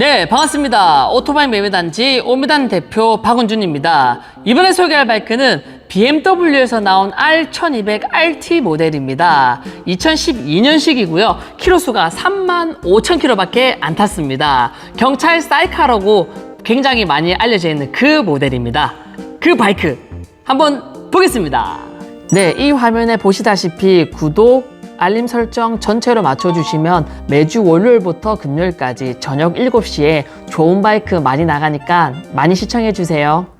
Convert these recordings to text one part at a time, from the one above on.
네, 반갑습니다. 오토바이 매매단지 오미단 대표 박은준입니다. 이번에 소개할 바이크는 BMW에서 나온 R1200RT 모델입니다. 2012년식이고요. 키로수가 3만 5천 킬로밖에 안 탔습니다. 경찰 사이카라고 굉장히 많이 알려져 있는 그 모델입니다. 그 바이크 한번 보겠습니다. 네, 이 화면에 보시다시피 구독, 알림 설정 전체로 맞춰주시면 매주 월요일부터 금요일까지 저녁 7시에 좋은 바이크 많이 나가니까 많이 시청해주세요.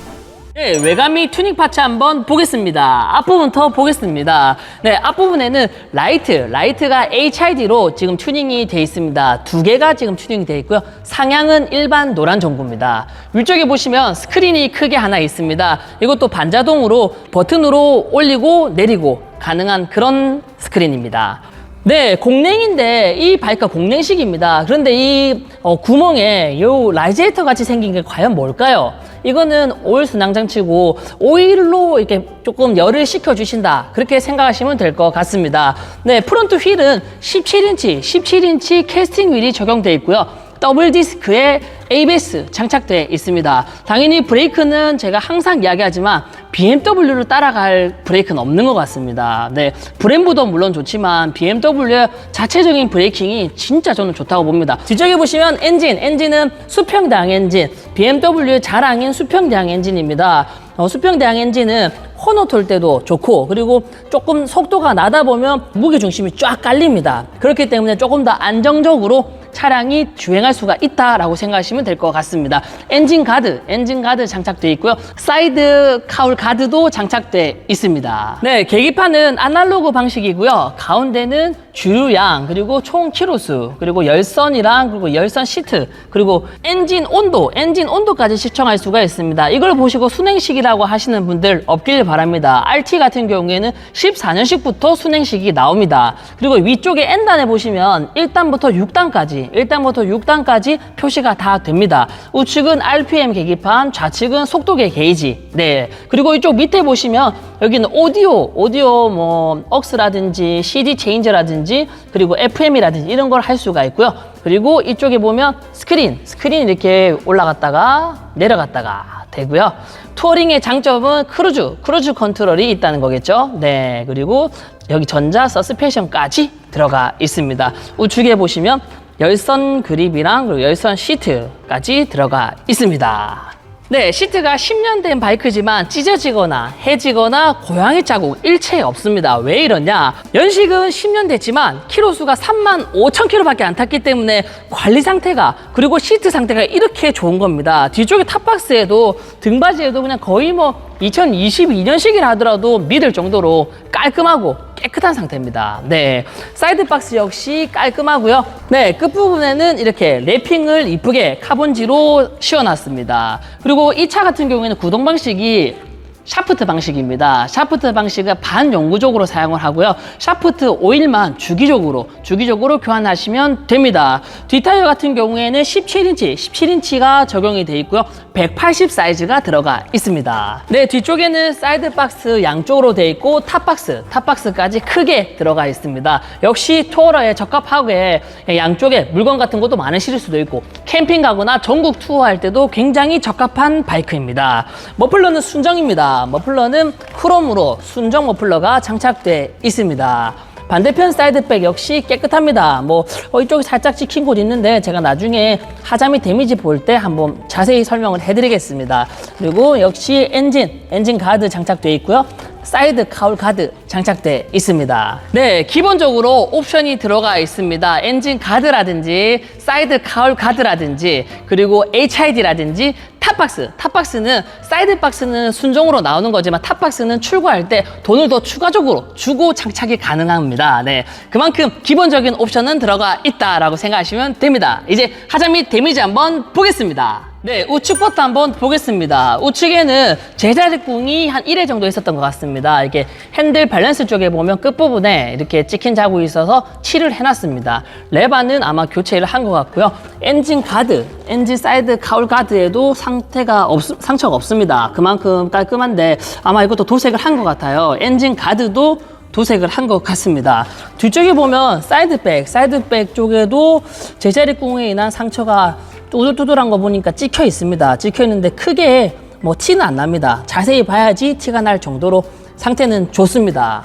네, 외관미 튜닝 파츠 한번 보겠습니다. 앞부분부터 보겠습니다. 네, 앞부분에는 라이트, 라이트가 HID로 지금 튜닝이 되어 있습니다. 두 개가 지금 튜닝이 되어 있고요. 상향은 일반 노란 전구입니다. 위쪽에 보시면 스크린이 크게 하나 있습니다. 이것도 반자동으로 버튼으로 올리고 내리고 가능한 그런 스크린입니다. 네, 공랭인데 이 바이크가 공랭식입니다. 그런데 이 어, 구멍에 요 라이제이터 같이 생긴 게 과연 뭘까요? 이거는 오일 순항 장치고 오일로 이렇게 조금 열을 식혀 주신다. 그렇게 생각하시면 될 것 같습니다. 네, 프론트 휠은 17인치, 17인치 캐스팅 휠이 적용되어 있고요. 더블 디스크에 ABS 장착되어 있습니다. 당연히 브레이크는 제가 항상 이야기하지만 BMW를 따라갈 브레이크는 없는 것 같습니다. 네, 브렘보도 물론 좋지만 BMW의 자체적인 브레이킹이 진짜 저는 좋다고 봅니다. 뒤쪽에 보시면 엔진, 엔진은 수평대항 엔진, BMW의 자랑인 수평대항 엔진입니다. 어, 수평대항 엔진은 코너 돌 때도 좋고 그리고 조금 속도가 나다 보면 무게 중심이 쫙 깔립니다. 그렇기 때문에 조금 더 안정적으로 차량이 주행할 수가 있다라고 생각하시면 될 것 같습니다. 엔진 가드, 엔진 가드 장착되어 있고요. 사이드 카울 가드도 장착되어 있습니다. 네, 계기판은 아날로그 방식이고요. 가운데는 주유량, 그리고 총 키로수, 그리고 열선이랑 그리고 열선 시트, 그리고 엔진 온도, 엔진 온도까지 시청할 수가 있습니다. 이걸 보시고 순행식이라고 하시는 분들 없길 바랍니다. RT 같은 경우에는 14년식부터 순행식이 나옵니다. 그리고 위쪽에 N단에 보시면 1단부터 6단까지, 1단부터 6단까지 표시가 다 됩니다. 우측은 RPM 계기판, 좌측은 속도계 게이지. 네. 그리고 이쪽 밑에 보시면 여기는 오디오, 오디오 뭐 억스라든지 CD 체인저라든지 그리고 FM이라든지 이런 걸 할 수가 있고요. 그리고 이쪽에 보면 스크린, 스크린 이렇게 올라갔다가 내려갔다가 되고요. 투어링의 장점은 크루즈, 크루즈 컨트롤이 있다는 거겠죠. 네, 그리고 여기 전자 서스펜션까지 들어가 있습니다. 우측에 보시면 열선 그립이랑 그리고 열선 시트까지 들어가 있습니다. 네, 시트가 10년 된 바이크지만 찢어지거나 해지거나 고양이 자국 일체 없습니다. 왜 이러냐? 연식은 10년 됐지만 키로수가 3만 5천 킬로밖에 안 탔기 때문에 관리 상태가 그리고 시트 상태가 이렇게 좋은 겁니다. 뒤쪽에 탑박스에도 등받이에도 그냥 거의 뭐 2022년식이라 하더라도 믿을 정도로 깔끔하고 깨끗한 상태입니다. 네. 사이드 박스 역시 깔끔하고요. 네. 끝부분에는 이렇게 랩핑을 이쁘게 카본지로 씌워놨습니다. 그리고 이 차 같은 경우에는 구동 방식이 샤프트 방식입니다. 샤프트 방식은 반영구적으로 사용을 하고요. 샤프트 오일만 주기적으로 주기적으로 교환하시면 됩니다. 뒷타이어 같은 경우에는 17인치, 17인치가 적용이 돼 있고요. 180 사이즈가 들어가 있습니다. 네, 뒤쪽에는 사이드 박스 양쪽으로 돼 있고 탑 박스, 탑 박스까지 크게 들어가 있습니다. 역시 투어러에 적합하게 양쪽에 물건 같은 것도 많이 실을 수도 있고 캠핑 가거나 전국 투어할 때도 굉장히 적합한 바이크입니다. 머플러는 순정입니다. 머플러는 크롬으로 순정 머플러가 장착돼 있습니다. 반대편 사이드백 역시 깨끗합니다. 뭐 어, 이쪽에 살짝 찍힌 곳 있는데 제가 나중에 하자미 데미지 볼 때 한번 자세히 설명을 해드리겠습니다. 그리고 역시 엔진, 엔진 가드 장착돼 있고요. 사이드 카울 가드 장착돼 있습니다. 네, 기본적으로 옵션이 들어가 있습니다. 엔진 가드라든지 사이드 카울 가드라든지 그리고 HID라든지 탑박스, 탑박스는 사이드 박스는 순정으로 나오는 거지만 탑박스는 출고할 때 돈을 더 추가적으로 주고 장착이 가능합니다. 네, 그만큼 기본적인 옵션은 들어가 있다라고 생각하시면 됩니다. 이제 하자 및 데미지 한번 보겠습니다. 네, 우측 버튼 한번 보겠습니다. 우측에는 제자리꿍이 한 1회 정도 있었던 것 같습니다. 이렇게 핸들 밸런스 쪽에 보면 끝부분에 이렇게 찍힌 자국이 있어서 칠을 해놨습니다. 레바는 아마 교체를 한 것 같고요. 엔진 가드, 엔진 사이드 카울 가드에도 상태가 없, 상처가 없습니다. 그만큼 깔끔한데 아마 이것도 도색을 한 것 같아요. 엔진 가드도 도색을 한 것 같습니다. 뒤쪽에 보면 사이드백, 사이드백 쪽에도 제자리 꿍에 인한 상처가 또들또들한 거 보니까 찍혀 있습니다. 찍혀 있는데 크게 뭐 티는 안 납니다. 자세히 봐야지 티가 날 정도로 상태는 좋습니다.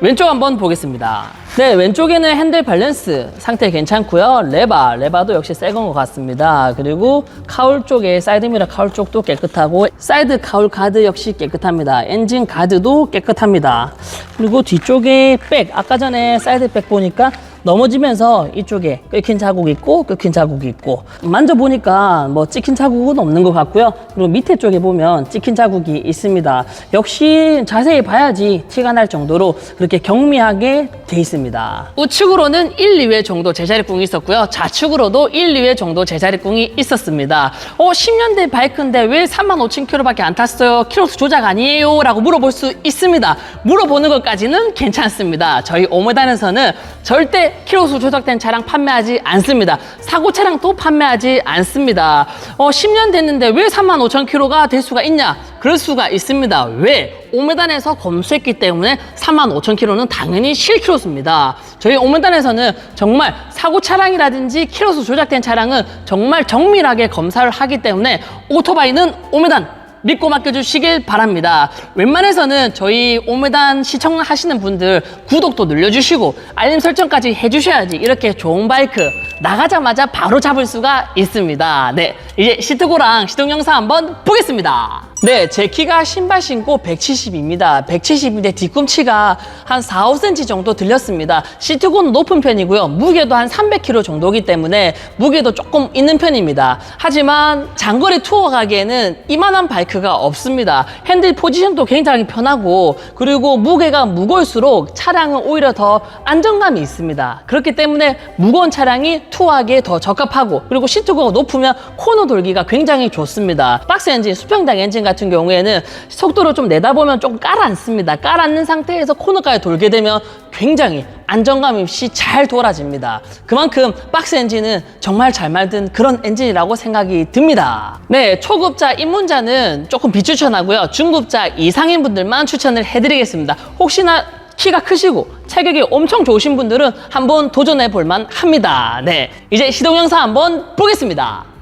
왼쪽 한번 보겠습니다. 네, 왼쪽에는 핸들 밸런스 상태 괜찮고요. 레바, 레바도 역시 새 건 것 같습니다. 그리고 카울 쪽에 사이드미러 카울 쪽도 깨끗하고 사이드 카울 가드 역시 깨끗합니다. 엔진 가드도 깨끗합니다. 그리고 뒤쪽에 백, 아까 전에 사이드 백 보니까 넘어지면서 이쪽에 끓긴 자국 있고 끓긴 자국이 있고. 만져보니까 뭐 찍힌 자국은 없는 것 같고요. 그리고 밑에 쪽에 보면 찍힌 자국이 있습니다. 역시 자세히 봐야지 티가 날 정도로 그렇게 경미하게 돼 있습니다. 우측으로는 1, 2회 정도 제자리꿍이 있었고요. 좌측으로도 1, 2회 정도 제자리꿍이 있었습니다. 어 10년 대 바이크인데 왜 35,000km밖에 안 탔어요? 키로수 조작 아니에요? 라고 물어볼 수 있습니다. 물어보는 것까지는 괜찮습니다. 저희 오모단에서는 절대 키로수 조작된 차량 판매하지 않습니다. 사고 차량도 판매하지 않습니다. 어, 10년 됐는데 왜 35,000km가 될 수가 있냐? 그럴 수가 있습니다. 왜? 오메단에서 검수했기 때문에 35,000km는 당연히 실키로수입니다. 저희 오메단에서는 정말 사고 차량이라든지 키로수 조작된 차량은 정말 정밀하게 검사를 하기 때문에 오토바이는 오메단 믿고 맡겨주시길 바랍니다. 웬만해서는 저희 오메단 시청하시는 분들 구독도 눌러주시고 알림 설정까지 해주셔야지 이렇게 좋은 바이크 나가자마자 바로 잡을 수가 있습니다. 네, 이제 시트고랑 시동 영상 한번 보겠습니다. 네, 제 키가 신발 신고 170입니다. 170인데 뒤꿈치가 한 4, 5cm 정도 들렸습니다. 시트고는 높은 편이고요. 무게도 한 300kg 정도이기 때문에 무게도 조금 있는 편입니다. 하지만 장거리 투어 가기에는 이만한 바이크가 없습니다. 핸들 포지션도 굉장히 편하고 그리고 무게가 무거울수록 차량은 오히려 더 안정감이 있습니다. 그렇기 때문에 무거운 차량이 투어하기에 더 적합하고 그리고 시트고가 높으면 코너 돌기가 굉장히 좋습니다. 박스 엔진, 수평당 엔진 같은 경우에는 속도를 좀 내다보면 조금 깔아앉습니다. 깔아앉는 상태에서 코너까지 돌게 되면 굉장히 안정감 없이 잘 돌아집니다. 그만큼 박스 엔진은 정말 잘 만든 그런 엔진이라고 생각이 듭니다. 네, 초급자 입문자는 조금 비추천하고요. 중급자 이상인 분들만 추천을 해드리겠습니다. 혹시나 키가 크시고 체격이 엄청 좋으신 분들은 한번 도전해 볼만 합니다. 네, 이제 시동 영상 한번 보겠습니다.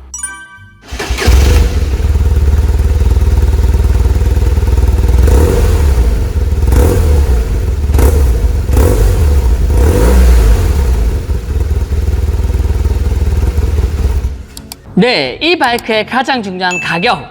네, 이 바이크의 가장 중요한 가격.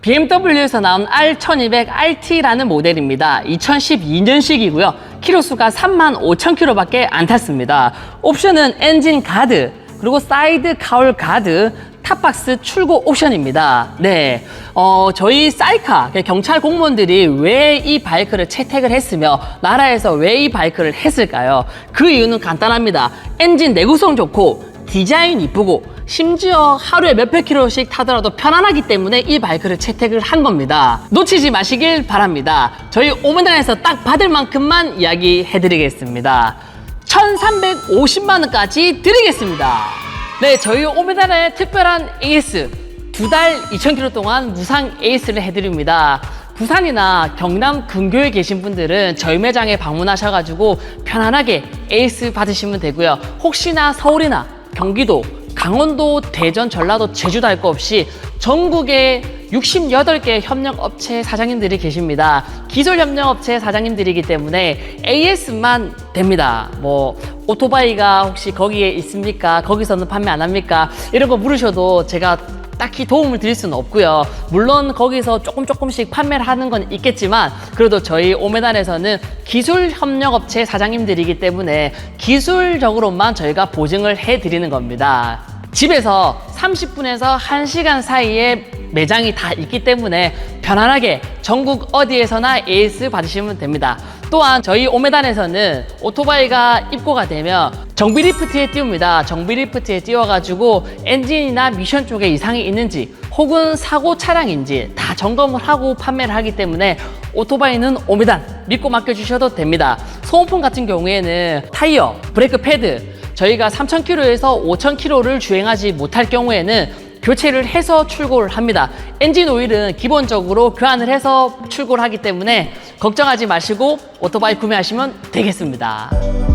BMW에서 나온 R1200RT라는 모델입니다. 2012년식이고요. 키로수가 35,000km밖에 안 탔습니다. 옵션은 엔진 가드, 그리고 사이드 카울 가드, 탑박스 출고 옵션입니다. 네. 어, 저희 사이카, 경찰 공무원들이 왜 이 바이크를 채택을 했으며, 나라에서 왜 이 바이크를 했을까요? 그 이유는 간단합니다. 엔진 내구성 좋고, 디자인 이쁘고 심지어 하루에 몇백 킬로씩 타더라도 편안하기 때문에 이 바이크를 채택을 한 겁니다. 놓치지 마시길 바랍니다. 저희 오메단에서 딱 받을 만큼만 이야기해 드리겠습니다. 1,350만 원까지 드리겠습니다. 네, 저희 오메단의 특별한 에이스 두 달 2,000km 동안 무상 에이스를 해드립니다. 부산이나 경남 근교에 계신 분들은 저희 매장에 방문하셔가지고 편안하게 에이스 받으시면 되고요. 혹시나 서울이나 경기도, 강원도, 대전, 전라도, 제주도 할 거 없이 전국에 68개 협력업체 사장님들이 계십니다. 기술 협력업체 사장님들이기 때문에 AS만 됩니다. 뭐 오토바이가 혹시 거기에 있습니까? 거기서는 판매 안 합니까? 이런 거 물으셔도 제가 딱히 도움을 드릴 수는 없고요. 물론 거기서 조금 조금씩 판매를 하는 건 있겠지만 그래도 저희 오메단에서는 기술 협력업체 사장님들이기 때문에 기술적으로만 저희가 보증을 해 드리는 겁니다. 집에서 30분에서 1시간 사이에 매장이 다 있기 때문에 편안하게 전국 어디에서나 에이스 받으시면 됩니다. 또한 저희 오메단에서는 오토바이가 입고가 되면 정비 리프트에 띄웁니다. 정비 리프트에 띄워가지고 엔진이나 미션 쪽에 이상이 있는지 혹은 사고 차량인지 다 점검을 하고 판매를 하기 때문에 오토바이는 오메단 믿고 맡겨주셔도 됩니다. 소모품 같은 경우에는 타이어, 브레이크 패드 저희가 3,000km에서 5,000km를 주행하지 못할 경우에는 교체를 해서 출고를 합니다. 엔진 오일은 기본적으로 교환을 해서 출고를 하기 때문에 걱정하지 마시고 오토바이 구매하시면 되겠습니다.